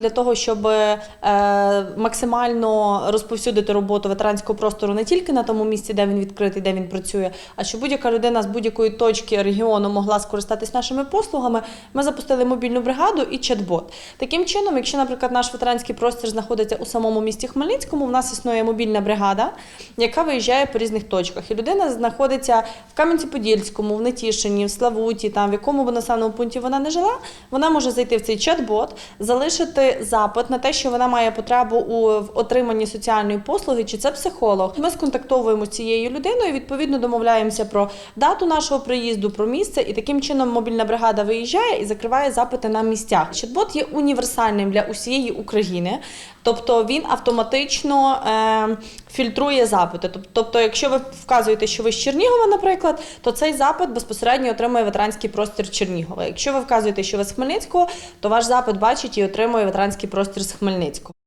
Для того щоб е, максимально розповсюдити роботу ветеранського простору не тільки на тому місці, де він відкритий, де він працює, а щоб будь-яка людина з будь-якої точки регіону могла скористатись нашими послугами, ми запустили мобільну бригаду і чат-бот. Таким чином, якщо, наприклад, наш ветеранський простір знаходиться у самому місті Хмельницькому, в нас існує мобільна бригада, яка виїжджає по різних точках. І людина знаходиться в Кам'янці-Подільському, в Нетішині, в Славуті, там в якому б населеному пункті вона не жила, вона може зайти в цей чат-бот, залишити запит на те, що вона має потребу у в отриманні соціальної послуги, чи це психолог. Ми сконтактовуємо з цією людиною, відповідно домовляємося про дату нашого приїзду, про місце, і таким чином мобільна бригада виїжджає і закриває запити на місцях. Чат-бот є універсальним для усієї України, тобто він автоматично е, фільтрує запити. Тобто, якщо ви вказуєте, що ви з Чернігова, наприклад, то цей запит безпосередньо отримує ветеранський простір Чернігова. Якщо ви вказуєте, що ви з Хмельницького, то ваш запит бачить і отримує ветеранський простір з Хмельницького.